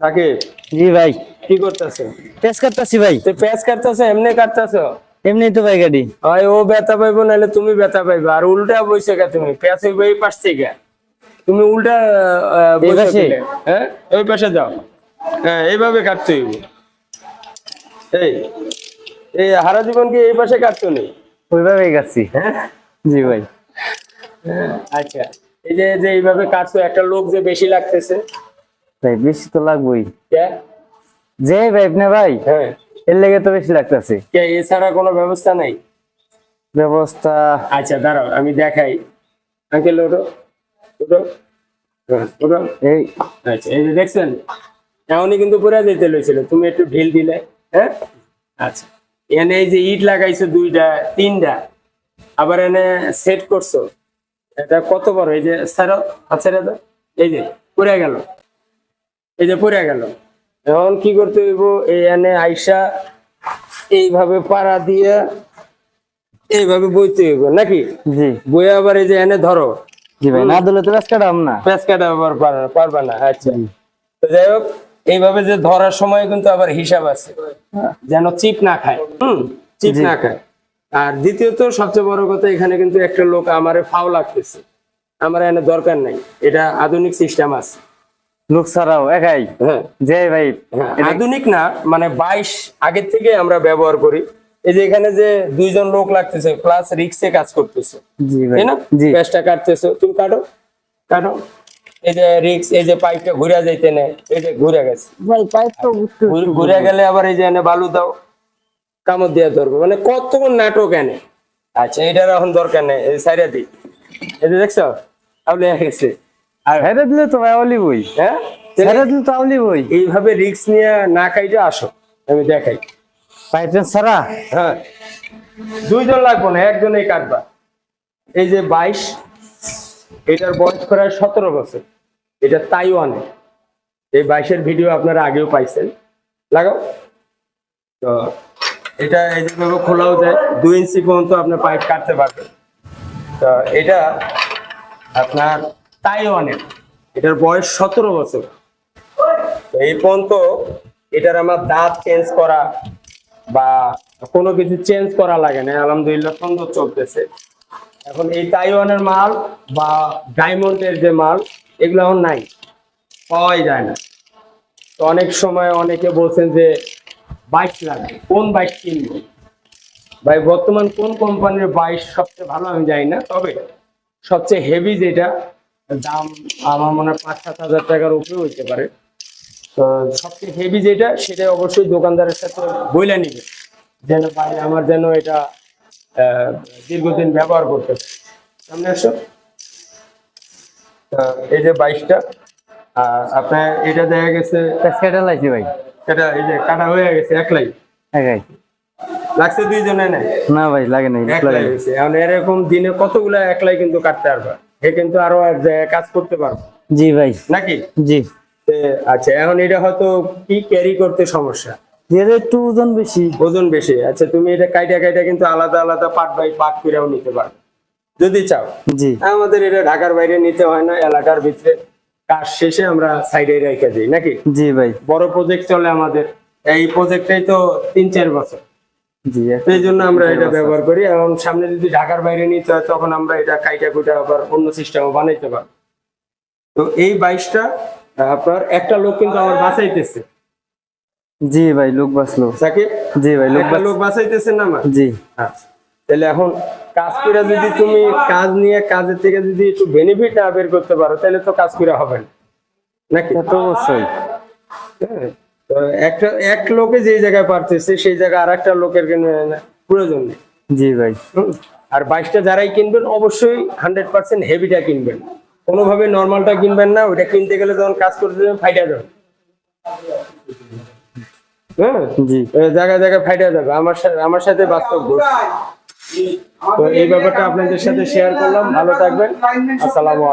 সাকিব জি ভাই। কি করতেছে? পেস কাটতাছি ভাই। তুই প্যাচ কাটতেছ এমনি কাটতেছ? এমনি তো ভাই গাড়ি। হয় ও ব্যথা পাইবো নাহলে তুমি ব্যথা পাইবে। আর উল্টা বইছে তুমি প্যাচ হইবে এই পাশ থেকে। তুমি উল্টা বইছো? হ্যাঁ? ওই পাশে যাও। হ্যাঁ এইভাবে কাটতে হইব। এই এই হারা জীবন কি এই পাশে কাটতো নি? ওইভাবেই কাটছি। হ্যাঁ? জি ভাই। আচ্ছা। এই যে যে এইভাবে কাটছো একটা লোক যে বেশি লাগতেছে ভাই বেশি তো লাগবেই। যে ভাই আপনি ভাই হ্যাঁ। এর লেগে তো বেশি লাগতেছে। কে এছাড়া কোনো ব্যবস্থা নাই? ব্যবস্থা আচ্ছা দাঁড়াও আমি দেখাই। আঙ্কেল ওটো ওটো হ্যাঁ, ওটো এই আচ্ছা এই যে দেখছেন এমনই কিন্তু পুরা যেতে লইছিল। তুমি একটু ঢিল দিলে হ্যাঁ? আচ্ছা এনে এই যে ইট লাগাইছো দুইটা তিনটা আবার এনে সেট করছ। এটা কত বড়? এই যে স্যারো আচ্ছা এই যে গেল। এই যে পড়ে গেল। এখন কি করতে হইব? এই এনে আইসা এইভাবে পাড়া দিয়ে এইভাবে বইতে হইব নাকি? জি। বইয়ে আবার এই যে এনে ধরো। জি ভাই না দিলে তো পেস কাটাম না। প্যাঁচ কাটা পারবা না আচ্ছা। তো যাই হোক এইভাবে যে ধরার সময় কিন্তু আবার হিসাব আছে যেন চিপ না খায়। হুম চিপ না খায়। আর দ্বিতীয়ত সবচেয়ে বড় কথা এখানে কিন্তু একটা লোক আমারে ফাও লাগতেছে। আমার এনে দরকার নাই। এটা আধুনিক সিস্টেম আছে। লোক ছাড়াও একাই হ্যাঁ। যে ভাই হ্যাঁ, আধুনিক না মানে বাইশ আগের থেকে আমরা ব্যবহার করি। এই যে এখানে যে দুইজন লোক লাগতেছে প্লাস রিক্সে কাজ করতেছে। তাই না? জি। পেঁচটা কাটতেছো। তুমি কাটো কাটো। এই যে রিক্স এই যে পাইপটা ঘুরে যাইতে নেই এই যে ঘুরে গেছে। ভাই পাইপ তো ঘুরে- ঘুরে গেলে আবার এই যে এনে বালু দাও কামড় দিয়ে ধরবো। মানে কত নাটক এনে? আচ্ছা এটার এখন দরকার নেই এই সাইডে দিই। এই যে দেখছ তাহলে গেছে। আর হেরে দিলে তো ভাই অলি বই। হ্যাঁ? হেরে দিলে তো অলি বই। এইভাবে রিক্স নিয়ে না খাইতে আসো আমি দেখাই। পাইপ ছাড়া? হ্যাঁ। দুইজন লাগবো না একজনেই কাটবা। এই যে বাইশ এটার বয়স প্রায় সতেরো বছর। এটা তাইওয়ানে। এই বাইশের ভিডিও আপনারা আগেও পাইছেন। লাগাও। তো এটা এই যেভাবে খোলাও যায়। দুই ইঞ্চি পর্যন্ত আপনার পাইপ কাটতে পারবেন। তো এটা আপনার তাইওয়ানের। এটার বয়স সতেরো বছর। তো এই পর্যন্ত এটার আমার দাঁত চেঞ্জ করা বা কোনো কিছু চেঞ্জ করা লাগে না। আলহামদুলিল্লাহ সুন্দর চলতেছে। এখন এই তাইওয়ানের মাল বা ডায়মন্ডের যে মাল, এগুলো এখন নাই। পাওয়াই যায় না। তো অনেক সময় অনেকে বলছেন যে, বাইক লাগবে। কোন বাইক কিনবো? ভাই, বর্তমান কোন কোম্পানির বাইক সবচেয়ে ভালো আমি জানি না। তবে সবচেয়ে হেভি যেটা দাম আমার মনে হয় পাঁচ সাত হাজার টাকার উপরে হইতে পারে। তো সবচেয়ে হেভি যেটা সেটা অবশ্যই দোকানদারের সাথে বইলে নিবে। যেন ভাই আমার যেন এটা দীর্ঘদিন ব্যবহার করতে সামনে আসো। এই যে বাইশটা আর আপনার এটা দেখা গেছে পেস কাটা ভাই। এটা এই যে কাটা হয়ে গেছে একলাই একাই লাগছে দুইজনে নেয় না ভাই লাগে নাই এখন এরকম দিনে কতগুলা একলাই কিন্তু কাটতে পারবা? কিন্তু আরও এক জায়গায় কাজ করতে পারব। জি ভাই। নাকি? জি। আচ্ছা এখন এটা হয়তো কি ক্যারি করতে সমস্যা? একটু ওজন বেশি। ওজন বেশি। আচ্ছা তুমি এটা কাইটা কাইটা কিন্তু আলাদা আলাদা বাই করেও নিতে পারবে যদি চাও। জি। আমাদের এটা ঢাকার বাইরে নিতে হয় না এলাকার ভিতরে। কাজ শেষে আমরা সাইডে রেখে দিই নাকি? জি ভাই। বড় প্রজেক্ট চলে আমাদের। এই প্রজেক্টটাই তো তিন চার বছর। এই জন্য আমরা এটা ব্যবহার করি এবং সামনে যদি ঢাকার বাইরে নিতে হয় তখন আমরা এটা কাইটা কুইটা আবার অন্য সিস্টেমও বানাইতে পারব। তো এই বাইশটা আপনার একটা লোক কিন্তু আমার বাঁচাইতেছে। জি ভাই লোক বাঁচলো। যাকে জি ভাই লোক লোক বাঁচাইতেছে না আমার? জি। আচ্ছা তাহলে এখন কাজ করে যদি তুমি কাজ নিয়ে কাজের থেকে যদি একটু বেনিফিট না বের করতে পারো তাহলে তো কাজ করে হবে না। নাকি? তা অবশ্যই। হ্যাঁ, একটা এক লোকে যে জায়গায় পারতেছে সেই জায়গায় আর একটা লোকের প্রয়োজন নেই। জি ভাই। আর বাইশটা যারাই কিনবেন অবশ্যই হান্ড্রেড পার্সেন্ট হেভিটা কিনবেন। কোনোভাবে নর্মালটা কিনবেন না ওইটা কিনতে গেলে যখন কাজ করতে যাবেন ফাইটা যাবে। হ্যাঁ জি। জায়গায় জায়গায় ফাইটা যাবে। আমার সাথে আমার সাথে বাস্তব ঘটছে। তো এই ব্যাপারটা আপনাদের সাথে শেয়ার করলাম। ভালো থাকবেন। আসসালামু